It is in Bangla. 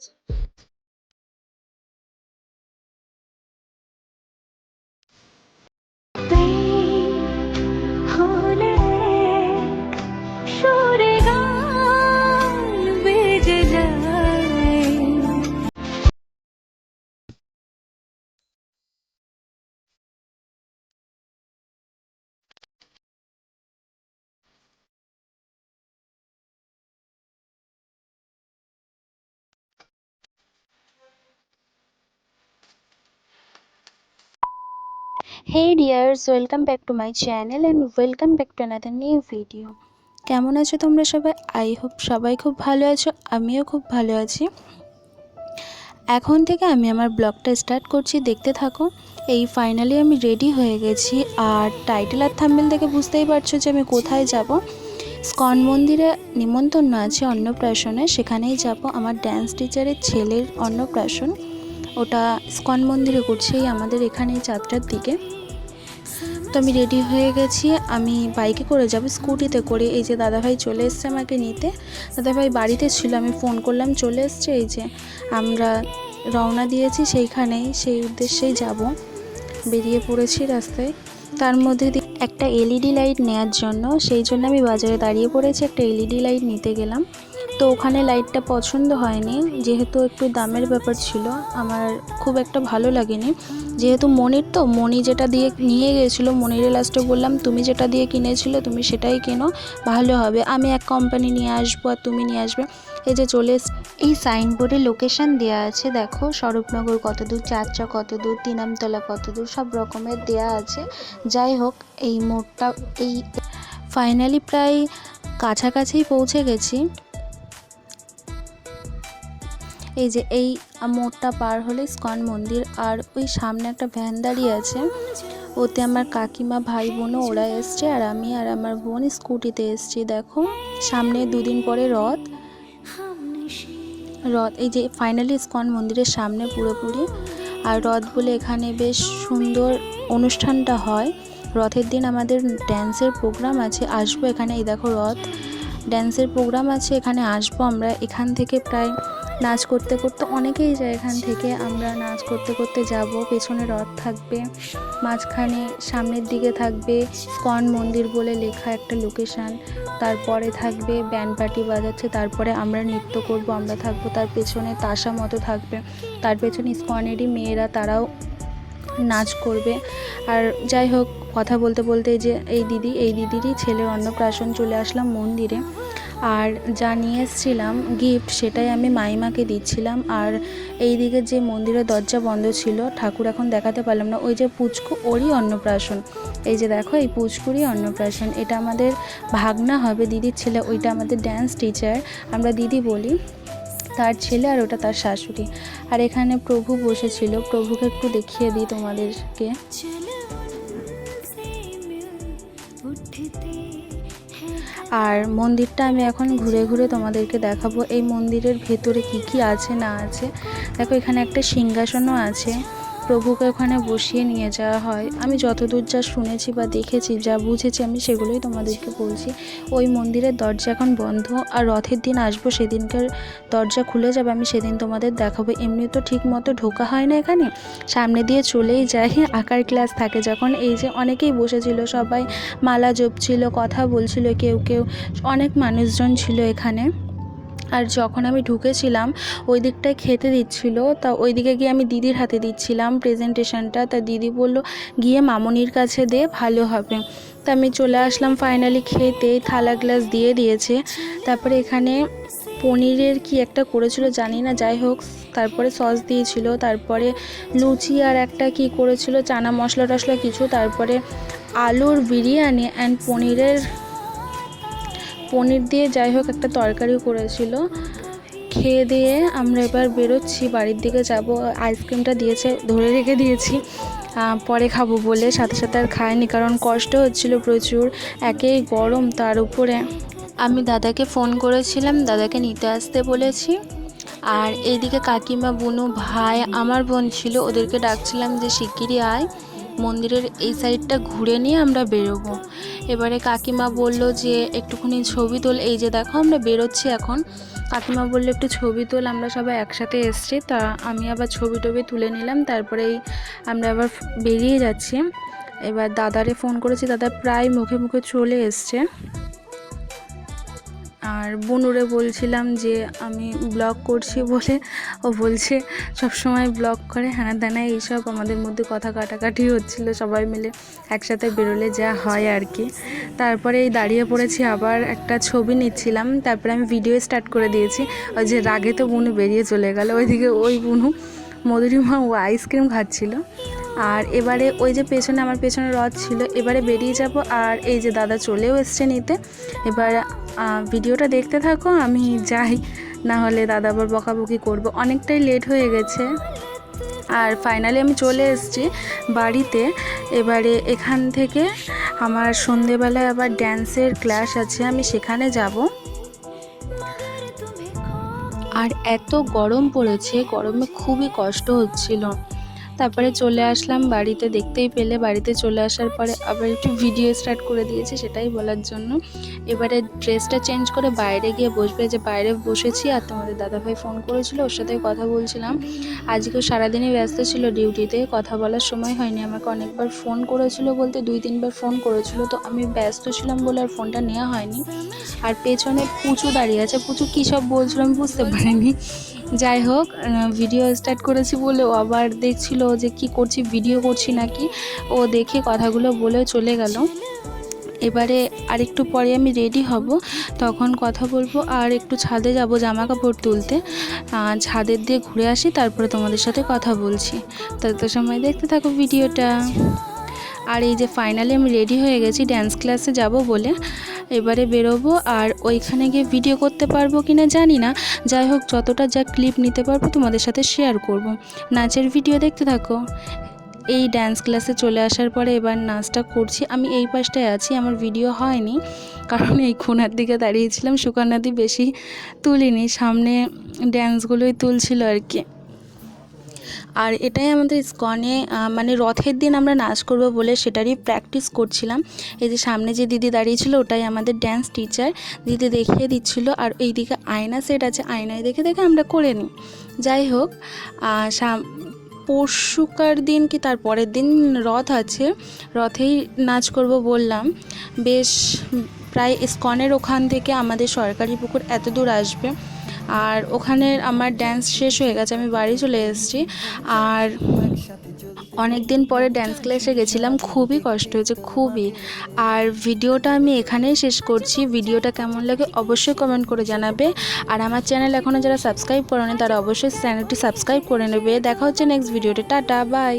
Peace. Hey dears, welcome back to my channel and welcome back to another new video কেমন আছো তোমরা সবাই? আই হোপ সবাই খুব ভালো আছো আমিও খুব ভালো আছি। এখন থেকে আমি আমার ব্লগটা স্টার্ট করছি দেখতে থাকো। এই ফাইনালি আমি রেডি হয়ে গেছি আর টাইটেল আর থাম্বেল দেখে বুঝতেই পারছ যে আমি কোথায় যাব। স্কন মন্দিরে নিমন্ত্রণ আছে অন্নপ্রাশনে সেখানেই যাব। আমার ড্যান্স টিচারের ছেলের অন্নপ্রাশন ওটা স্কন মন্দিরে করছে আমাদের এখানে চারটার দিকে। তো আমি রেডি হয়ে গেছি। আমি বাইকে করে যাব স্কুটিতে করে। এই যে দাদাভাই চলে এসছে আমাকে নিতে। দাদাভাই বাড়িতে ছিল, আমি ফোন করলাম, চলে এসছে। এই যে আমরা রওনা দিয়েছি সেইখানেই, সেই উদ্দেশ্যেই যাব। বেরিয়ে পড়েছি রাস্তায়। তার মধ্যে একটা এলইডি লাইট নেওয়ার জন্য, সেই জন্য আমি বাজারে দাঁড়িয়ে পড়েছি। একটা এলইডি লাইট নিতে গেলাম। তো ওখানে লাইটটা পছন্দ হয়নি। যেহেতু একটু দামের ব্যাপার ছিল, আমার খুব একটা ভালো লাগেনি। যেহেতু মনির তো, মনি যেটা দিয়ে নিয়ে গেছিল মনিরের লাস্টে বললাম, তুমি যেটা দিয়ে কিনেছিলে, তুমি সেটাই কেনো, ভালো হবে। আমি এক কোম্পানি নিয়ে আসব আর তুমি নিয়ে আসবে। এই যে চলে এই সাইনবোর্ডে লোকেশন দেওয়া আছে, দেখো, স্বরূপনগর কত দূর চারচা কত দূর তিনামতলা কত দূর সব রকমের দেয়া আছে। যাই হোক, এই মোড়টা, এই ফাইনালি প্রায় কাছাকাছিই পৌঁছে গেছি। এই যে এই মোড়টা পার হলে স্কন মন্দির, আর ওই সামনে একটা ভ্যান দাঁড়িয়ে আছে। ওতে আমার কাকিমা ভাই বোনও ওরা এসছে, আর আমি আর আমার বোন স্কুটিতে এসছি, দেখো। সামনে দুদিন পরে রথ। রথ, এই যে ফাইনালি স্কন মন্দিরের সামনে পুরোপুরি। আর রথ বলে এখানে বেশ সুন্দর অনুষ্ঠানটা হয়। রথের দিন আমাদের ড্যান্সের প্রোগ্রাম আছে, আসব এখানে, এই দেখো রথ। ড্যান্সের প্রোগ্রাম আছে, এখানে আসব আমরা। এখান থেকে প্রায় নাচ করতে করতে অনেকেই যায় এখান থেকে। আমরা নাচ করতে করতে যাব, পেছনে রথ থাকবে, মাঝখানে সামনের দিকে থাকবে স্কন মন্দির বলে লেখা একটা লোকেশান তারপরে থাকবে ব্যান্ড পার্টি বাজাচ্ছে, তারপরে আমরা নৃত্য করব, আমরা থাকব তার পেছনে তাসা মতো থাকবে, তার পেছনে স্কনেরই মেয়েরা তারাও নাচ করবে। আর যাই হোক, কথা বলতে বলতে যে, এই দিদি, এই দিদিরই ছেলের অন্নপ্রাশন চলে আসলাম মন্দিরে। আর যা নিয়ে এসেছিলাম গিফট সেটাই আমি মাইমাকে দিচ্ছিলাম। আর এই দিকে যে মন্দিরের দরজা বন্ধ ছিল, ঠাকুর এখন দেখাতে পারলাম না। ওই যে পুচকু, ওরই অন্নপ্রাশন। এই যে দেখো, এই পুচকুরই অন্নপ্রাশন। এটা আমাদের ভাগনা হবে, দিদির ছেলে। ওইটা আমাদের ড্যান্স টিচার আমরা দিদি বলি, তার ছেলে আর ওটা তার শাশুড়ি। আর এখানে প্রভু বসেছিল। প্রভুকে একটু দেখিয়ে দিই তোমাদেরকে। আর মন্দিরটা আমি এখন ঘুরে ঘুরে তোমাদেরকে দেখাবো। এই মন্দিরের ভেতরে কি কি আছে না আছে? দেখো, এখানে একটা সিংহাসনও আছে। প্রভুকে ওখানে বসিয়ে নিয়ে যাওয়া হয়। আমি যতদূর যা শুনেছি বা দেখেছি, যা বুঝেছি আমি সেগুলোই তোমাদেরকে বলছি। ওই মন্দিরের দরজা এখন বন্ধ আর রথের দিন আসব, সেদিনকার দরজা খুলে যাবে, আমি সেদিন তোমাদের দেখাবো। এমনি তো ঠিক মতো ঢোকা হয় না এখানে। সামনে দিয়ে চলেই যাই, আঁকার ক্লাস থাকে যখন। এই যে অনেকেই বসেছিল, সবাই মালা জপছিল, কথা বলছিল, কেউ কেউ অনেক মানুষজন ছিল এখানে। আর যখন আমি ঢুকেছিলাম, ওই দিকটায় খেতে দিচ্ছিল। তা ওই দিকে গিয়ে আমি দিদির হাতে দিচ্ছিলাম প্রেজেন্টেশনটা তা দিদি বলল, গিয়ে মামনির কাছে দে, ভালো হবে। তা আমি চলে আসলাম ফাইনালি খেতে। থালা গ্লাস দিয়ে দিয়েছে। তারপরে এখানে পনিরের কি একটা করেছিল জানি না, যাই হোক, তারপরে সস দিয়েছিল। তারপরে লুচি আর একটা কি করেছিল, চানা মশলা টশলা কিছু। তারপরে আলুর বিরিয়ানি অ্যান্ড পনিরের পনির দিয়ে যাই হোক একটা তরকারিও করেছিল। খেয়ে দিয়ে আমরা এবার বেরোচ্ছি, বাড়ির দিকে যাব। আইসক্রিমটা দিয়েছে, ধরে রেখে দিয়েছি। পরে খাব বলে সাথে সাথে আর খাইনি কারণ কষ্ট হচ্ছিল প্রচুর, একেই গরম তার উপরে। আমি দাদাকে ফোন করেছিলাম, দাদাকে নিতে আসতে বলেছি। আর এইদিকে কাকিমা, বুনু, ভাই, আমার বোন ছিল, ওদেরকে ডাকছিলাম যে শিগগিরই আয়। মন্দিরের এই সাইডটা ঘুরে নিয়ে আমরা বেরোবো। এবারে কাকিমা বলল যে, একটুখানি ছবি তোল। এই যে দেখো, আমরা বেরোচ্ছি এখন। কাকিমা বলল, একটু ছবি তোল, আমরা সবাই একসাথে এসছি। তা আমি আবার ছবি টবি তুলে নিলাম। তারপরেই আমরা আবার বেরিয়ে যাচ্ছি। এবার দাদারে ফোন করেছি, দাদা প্রায় মুখে মুখে চলে এসছে। আর বনুরে বলছিলাম যে আমি ব্লগ করছি বলে। ও বলছে সব সময় ব্লগ করে হ্যানা ত্যানা এইসব আমাদের মধ্যে কথা কাটাকাটি হচ্ছিল, সবাই মিলে একসাথে বেরোলে যা হয় আর কি। তারপরে এই দাঁড়িয়ে পড়েছি, আবার একটা ছবি নিচ্ছিলাম, তারপরে আমি ভিডিও স্টার্ট করে দিয়েছি। ওই যে রাগে তো বুনু বেরিয়ে চলে গেল, ওইদিকে ওই বুনু মধুরিমা ও আইসক্রিম খাচ্ছিল। আর এবারে ওই যে পেছনে আমার পেছনে রথ ছিল, এবারে বেরিয়ে যাব আর এই যে দাদা চলেও এসছে নিতে। এবার ভিডিওটা দেখতে থাকো, আমি যাই, না হলে দাদা আবার বকাবকি করব। অনেকটাই লেট হয়ে গেছে। আর ফাইনালি আমি চলে এসেছি বাড়িতে। এবারে এখান থেকে আমার সন্ধেবেলায় আবার ড্যান্সের ক্লাস আছে, আমি সেখানে যাব। আর এত গরম পড়েছে, গরমে খুবই কষ্ট হচ্ছিল। তারপরে চলে আসলাম বাড়িতে, দেখতেই পেলে বাড়িতে চলে আসার পরে আবার একটু ভিডিও স্টার্ট করে দিয়েছি সেটাই বলার জন্য। এবারে ড্রেসটা চেঞ্জ করে বাইরে গিয়ে বসবে, যে বাইরে বসেছি আর তোমাদের দাদাভাই ফোন করেছিল, ওর সাথে কথা বলছিলাম। আজকেও সারাদিনই ব্যস্ত ছিল ডিউটিতে কথা বলার সময় হয়নি, আমাকে অনেকবার ফোন করেছিল বলতে দুই তিনবার ফোন করেছিল, তো আমি ব্যস্ত ছিলাম বলে আর ফোনটা নেওয়া হয়নি। আর পেছনে পুচু দাঁড়িয়ে আছে, পুচু কী সব বলছিল আমি বুঝতে পারিনি। যাই হোক ভিডিও স্টার্ট করেছি বলে ও আবার দেখছিল যে কি করছি ভিডিও করছি নাকি। ও দেখে কথাগুলো বলে চলে গেল। এবারে আরেকটু পরে আমি রেডি হব। তখন কথা বলব, আর একটু ছাদে যাব জামা কাপড় তুলতে ছাদের দিয়ে ঘুরে আসি, তারপরে তোমাদের সাথে কথা বলছি। তত সময় দেখতে থাকো ভিডিওটা আর এই যে ফাইনালি আমি রেডি হয়ে গেছি ড্যান্স ক্লাসে যাব বলে। এবারে বেরোবো আর ওইখানে গিয়ে ভিডিও করতে পারব কি না জানি না। যাই হোক, যতটা যা ক্লিপ নিতে পারব তোমাদের সাথে শেয়ার করব। নাচের ভিডিও দেখতে থাকো। এই ড্যান্স ক্লাসে চলে আসার পরে এবার নাচটা করছি। আমি এই পাশটায় আছি, আমার ভিডিও হয়নি। কারণ এই কোনার দিকে দাঁড়িয়েছিলাম, সুকন্যাদি বেশি তুলিনি। সামনে ড্যান্সগুলোই তুলছিল আর কি। আর এটাই আমাদের স্কনে মানে রথের দিন আমরা নাচ করব বলে সেটারই প্র্যাকটিস করছিলাম। এই যে সামনে যে দিদি দাঁড়িয়েছিল ওটাই আমাদের ড্যান্স টিচার দিদি দেখিয়ে দিচ্ছিল। আর এইদিকে আয়না সেট আছে, আয়নায় দেখে দেখে আমরা করে নিই। যাই হোক পরশুকার দিন কি তার পরের দিন রথ আছে, রথেই নাচ করব বললাম। বেশ, প্রায় ইস্কনের ওখান থেকে আমাদের সরকারি পুকুর এত দূর আসবে। আর ওখানে আমার ড্যান্স শেষ হয়ে গেছে, আমি বাড়ি চলে এসেছি। আর অনেক দিন পরে ড্যান্স ক্লাসে গেছিলাম, খুবই কষ্ট হয়েছে, খুবই। আর ভিডিওটা আমি এখানেই শেষ করছি ভিডিওটা কেমন লাগে অবশ্যই কমেন্ট করে জানাবে। আর আমার চ্যানেল এখনও যারা সাবস্ক্রাইব করেনি, তারা অবশ্যই চ্যানেলটি সাবস্ক্রাইব করে নেবে। দেখা হচ্ছে নেক্সট ভিডিওতে টাটা বাই